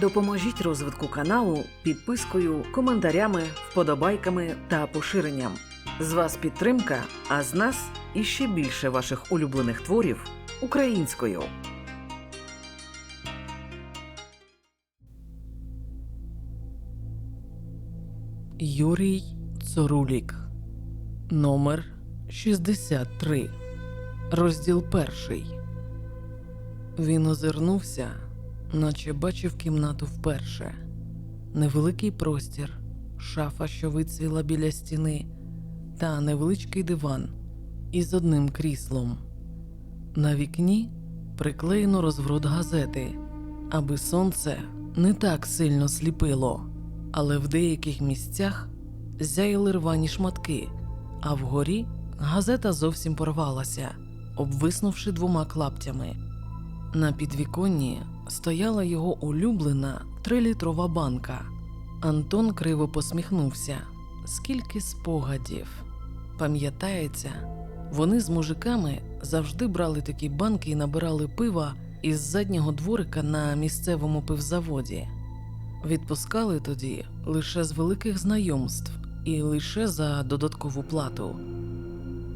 Допоможіть розвитку каналу підпискою, коментарями, вподобайками та поширенням. З вас підтримка, а з нас іще більше ваших улюблених творів українською. Юрій Цорулік. Номер 63. Розділ перший. Він озирнувся, наче бачив кімнату вперше. Невеликий простір, шафа, що вицвіла біля стіни, та невеличкий диван із одним кріслом. На вікні приклеєно розворот газети, аби сонце не так сильно сліпило, але в деяких місцях зяяли рвані шматки, а вгорі газета зовсім порвалася, обвиснувши двома клаптями. На підвіконні стояла його улюблена трилітрова банка. Антон криво посміхнувся. Скільки спогадів. Пам'ятається, вони з мужиками завжди брали такі банки і набирали пива із заднього дворика на місцевому пивзаводі. Відпускали тоді лише з великих знайомств і лише за додаткову плату.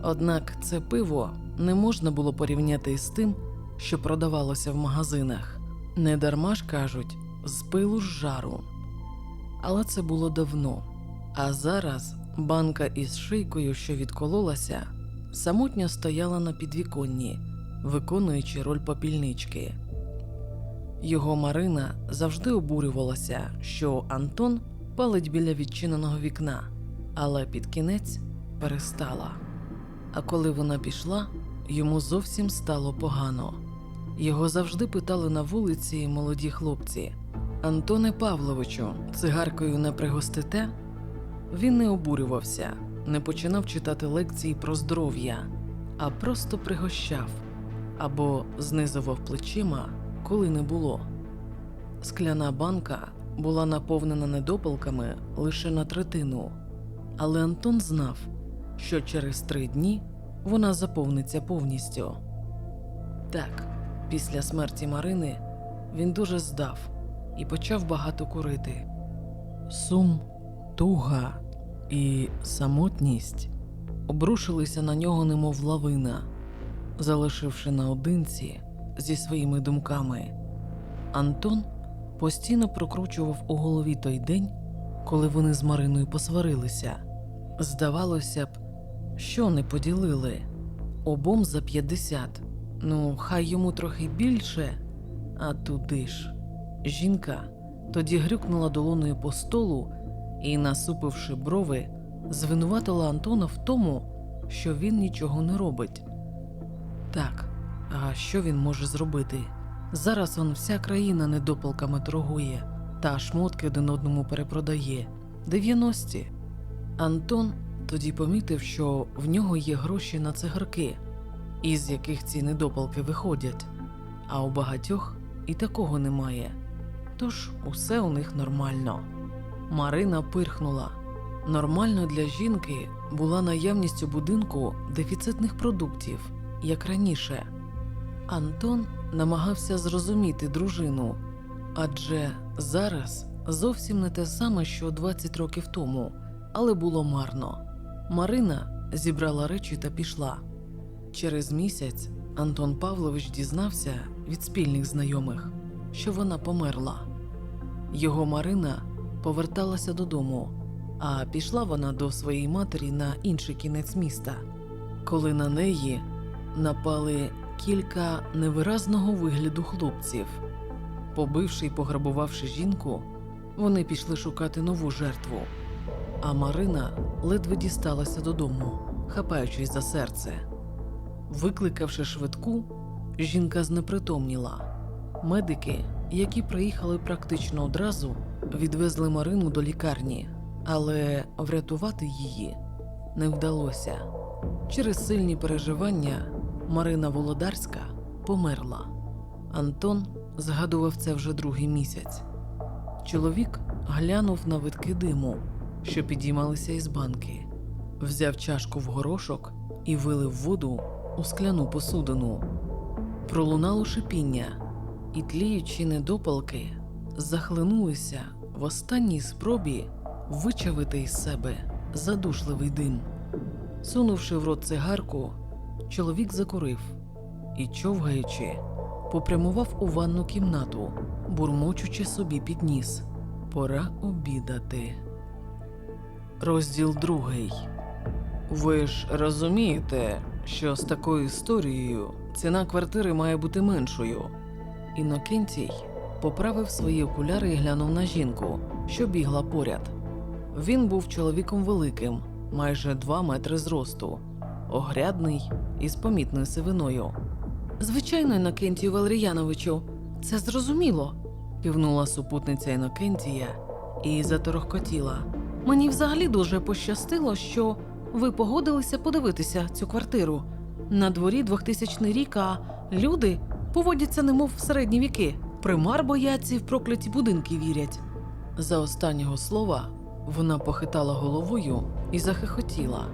Однак це пиво не можна було порівняти із тим, що продавалося в магазинах. Не дарма ж кажуть, з пилу з жару. Але це було давно. А зараз банка із шийкою, що відкололася, самотньо стояла на підвіконні, виконуючи роль попільнички. Його Марина завжди обурювалася, що Антон палить біля відчиненого вікна, але під кінець перестала. А коли вона пішла, йому зовсім стало погано. Його завжди питали на вулиці молоді хлопці: Антоне Павловичу, цигаркою не пригостите? Він не обурювався, не починав читати лекції про здоров'я, а просто пригощав або знизував плечима, коли не було. Скляна банка була наповнена недопалками лише на третину, але Антон знав, що через три дні вона заповниться повністю. Так, після смерті Марини він дуже здав і почав багато курити. Сум, туга і самотність обрушилися на нього, немов лавина, залишивши наодинці зі своїми думками. Антон постійно прокручував у голові той день, коли вони з Мариною посварилися. Здавалося б, що не поділили обом за 50. Ну, хай йому трохи більше, а туди ж. Жінка тоді грюкнула долоною по столу і, насупивши брови, звинуватила Антона в тому, що він нічого не робить. Так, а що він може зробити? Зараз он вся країна недопалками торгує та шмотки один одному перепродає. 90-ті. Антон тоді помітив, що в нього є гроші на цигарки, із яких ці недопалки виходять, а у багатьох і такого немає. Тож усе у них нормально. Марина пирхнула. Нормально для жінки була наявність у будинку дефіцитних продуктів, як раніше. Антон намагався зрозуміти дружину, адже зараз зовсім не те саме, що 20 років тому, але було марно. Марина зібрала речі та пішла. Через місяць Антон Павлович дізнався від спільних знайомих, що вона померла. Його Марина поверталася додому, а пішла вона до своєї матері на інший кінець міста, коли на неї напали кілька невиразного вигляду хлопців. Побивши й пограбувавши жінку, вони пішли шукати нову жертву. А Марина ледве дісталася додому, хапаючись за серце. Викликавши швидку, жінка знепритомніла. Медики, які приїхали практично одразу, відвезли Марину до лікарні, але врятувати її не вдалося. Через сильні переживання Марина Володарська померла. Антон згадував це вже другий місяць. Чоловік глянув на витки диму, що підіймалися із банки, взяв чашку в горошок і вилив воду у скляну посудину. Пролунало шипіння, і тліючі недопалки захлинулися в останній спробі вичавити із себе задушливий дим. Сунувши в рот цигарку, чоловік закурив і, човгаючи, попрямував у ванну кімнату, бурмочучи собі під ніс. Пора обідати. Розділ другий. Ви ж розумієте, що з такою історією ціна квартири має бути меншою. Інокентій поправив свої окуляри і глянув на жінку, що бігла поряд. Він був чоловіком великим, майже 2 метри зросту, огрядний і з помітною сивиною. Звичайно, Інокентію Валеріяновичу, це зрозуміло, кивнула супутниця Інокентія і заторохкотіла. Мені взагалі дуже пощастило, що ви погодилися подивитися цю квартиру. На дворі 2000 рік, а люди поводяться немов в середні віки. Примар бояться і в прокляті будинки вірять. За останнього слова вона похитала головою і захихотіла.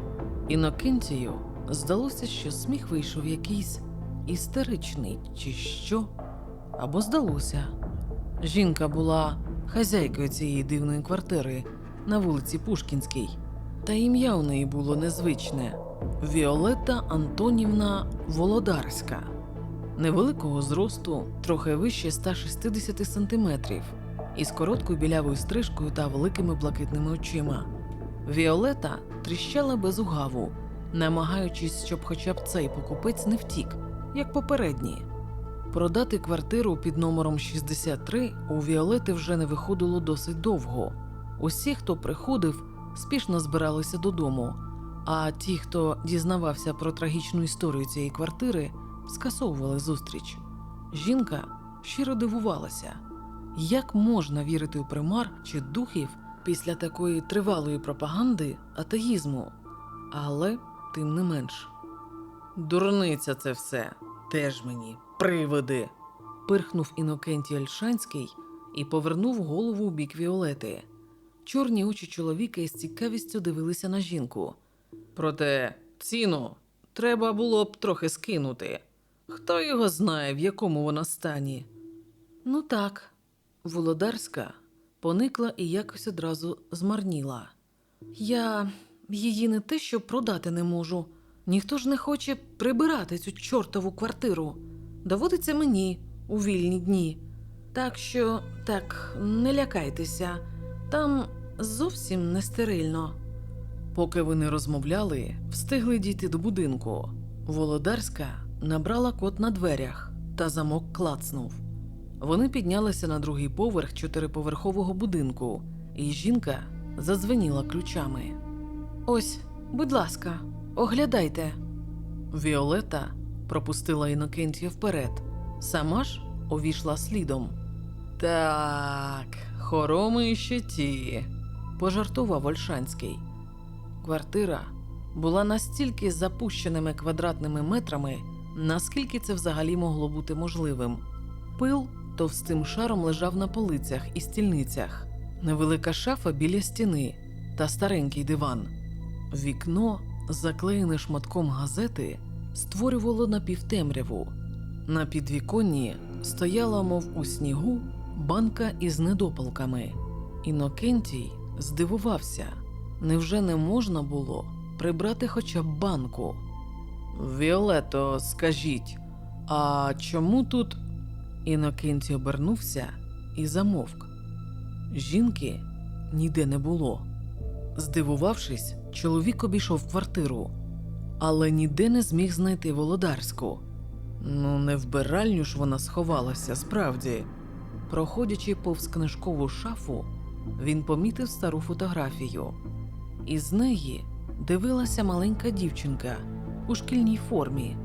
Інокентію здалося, що сміх вийшов якийсь істеричний, чи що, або здалося. Жінка була хазяйкою цієї дивної квартири на вулиці Пушкінській, та ім'я у неї було незвичне Віолетта Антонівна Володарська. Невеликого зросту, трохи вище 160 сантиметрів, із короткою білявою стрижкою та великими блакитними очима. Віолета тріщала без угаву, намагаючись, щоб хоча б цей покупець не втік, як попередній. Продати квартиру під номером 63 у Віолети вже не виходило досить довго. Усі, хто приходив, спішно збиралися додому, а ті, хто дізнавався про трагічну історію цієї квартири, скасовували зустріч. Жінка щиро дивувалася, як можна вірити у примар чи духів після такої тривалої пропаганди атеїзму, але тим не менш. Дурниця це все, теж мені, привиди. пирхнув Інокентій Альшанський і повернув голову у бік Віолети. Чорні очі чоловіка із цікавістю дивилися на жінку. Проте ціну треба було б трохи скинути. Хто його знає, в якому вона стані? Ну так, Володарська поникла і якось одразу змарніла. Я її не те, що продати не можу. Ніхто ж не хоче прибирати цю чортову квартиру. Доводиться мені у вільні дні. Так що, так, не лякайтеся, там зовсім не стерильно. Поки вони розмовляли, встигли дійти до будинку. Володарська набрала код на дверях, та замок клацнув. Вони піднялися на другий поверх чотириповерхового будинку, і жінка задзвеніла ключами. Ось, будь ласка, оглядайте. Віолета пропустила Інокентія вперед, сама ж увійшла слідом. Так, хороми ще ті, пожартував Ольшанський. Квартира була настільки запущеними квадратними метрами, наскільки це взагалі могло бути можливим. Пил товстим шаром лежав на полицях і стільницях, невелика шафа біля стіни та старенький диван. Вікно, заклеєне шматком газети, створювало напівтемряву. На підвіконні стояла, мов у снігу, банка із недопалками. Інокентій здивувався, невже не можна було прибрати хоча б банку? Віолето, скажіть, а чому тут? Інокентій обернувся і замовк. Жінки ніде не було. Здивувавшись, чоловік обійшов квартиру, але ніде не зміг знайти володарську. Ну, не вбиральню ж вона сховалася, справді. Проходячи повз книжкову шафу, він помітив стару фотографію. Із неї дивилася маленька дівчинка у шкільній формі,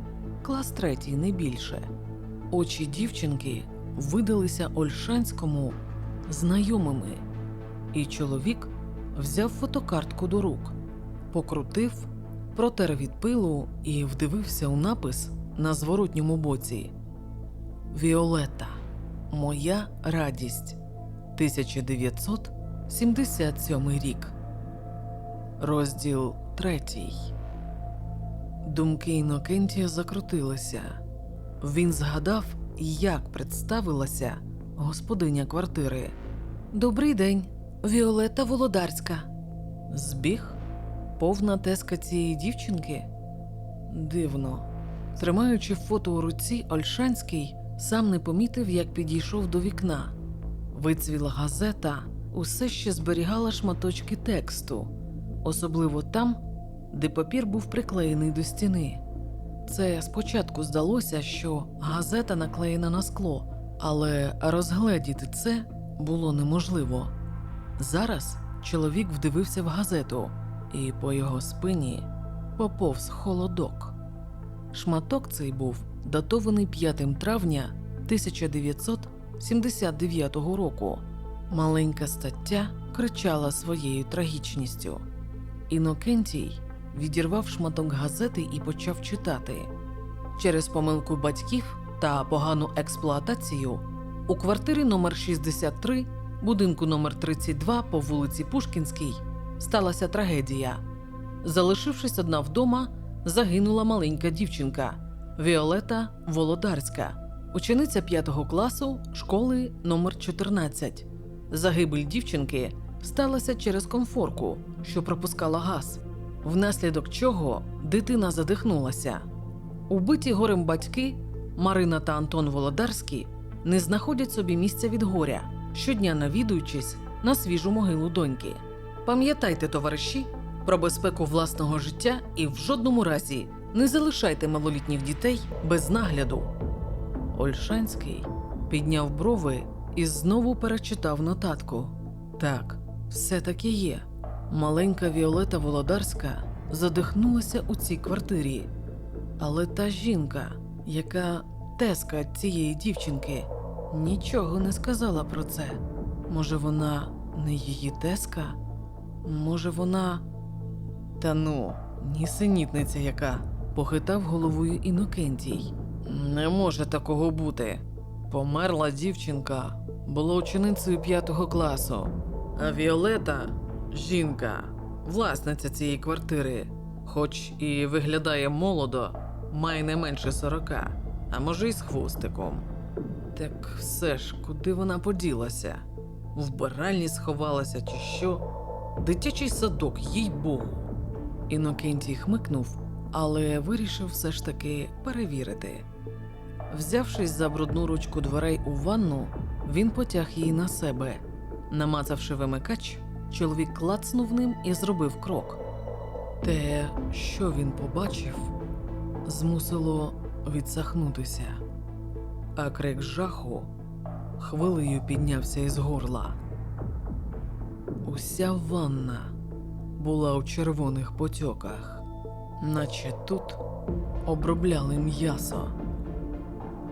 клас третій, не більше. Очі дівчинки видалися Ольшанському знайомими, і чоловік взяв фотокартку до рук, покрутив, протер від пилу і вдивився у напис на зворотньому боці: Віолета, моя радість, 1977 рік. Розділ третій. Думки Інокентія закрутилися. Він згадав, як представилася господиня квартири. Добрий день, Віолетта Володарська. Збіг? Повна теска цієї дівчинки? Дивно. Тримаючи фото у руці, Ольшанський сам не помітив, як підійшов до вікна. Вицвіла газета усе ще зберігала шматочки тексту, особливо там, де папір був приклеєний до стіни. Це спочатку здалося, що газета наклеєна на скло, але розгледіти це було неможливо. Зараз чоловік вдивився в газету, і по його спині поповз холодок. Шматок цей був датований 5 травня 1979 року. Маленька стаття кричала своєю трагічністю. Інокентій відірвав шматок газети і почав читати. Через помилку батьків та погану експлуатацію у квартирі номер 63, будинку номер 32 по вулиці Пушкінській сталася трагедія. Залишившись одна вдома, загинула маленька дівчинка Віолета Володарська, учениця 5 класу школи номер 14. Загибель дівчинки сталася через комфорку, що пропускала газ, внаслідок чого дитина задихнулася. Убиті горем батьки Марина та Антон Володарські не знаходять собі місця від горя, щодня навідуючись на свіжу могилу доньки. Пам'ятайте, товариші, про безпеку власного життя і в жодному разі не залишайте малолітніх дітей без нагляду. Ольшанський підняв брови і знову перечитав нотатку. Так, все таки є. Маленька Віолета Володарська задихнулася у цій квартирі. Але та жінка, яка теска цієї дівчинки, нічого не сказала про це. Може, вона не її теска? Може, вона. Та ну, нісенітниця яка, похитав головою Інокентій. Не може такого бути. Померла дівчинка, була ученицею п'ятого класу. А Віолета жінка, власниця цієї квартири, хоч і виглядає молодо, має не менше сорока, а може й з хвостиком. Так все ж, куди вона поділася? У вбиральні сховалася чи що? Дитячий садок, їй богу. Інокентій хмикнув, але вирішив все ж таки перевірити. Взявшись за брудну ручку дверей у ванну, він потяг її на себе. Намацавши вимикач, чоловік клацнув ним і зробив крок. Те, що він побачив, змусило відсахнутися, а крик жаху хвилею піднявся із горла. Уся ванна була у червоних потьоках, наче тут обробляли м'ясо.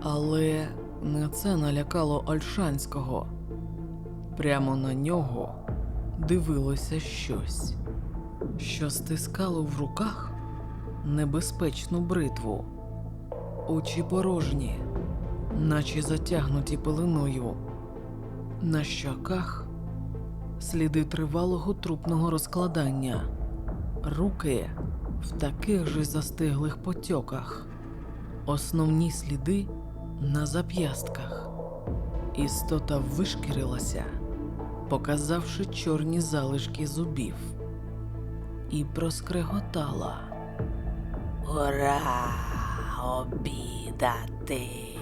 Але не це налякало Ольшанського. Прямо на нього дивилося щось, що стискало в руках небезпечну бритву, очі порожні, наче затягнуті пеленою. На щоках сліди тривалого трупного розкладання, руки в таких же застиглих потьоках, основні сліди на зап'ястках. Істота вишкірилася, показавши чорні залишки зубів, і проскреготала. Ура! Обідати!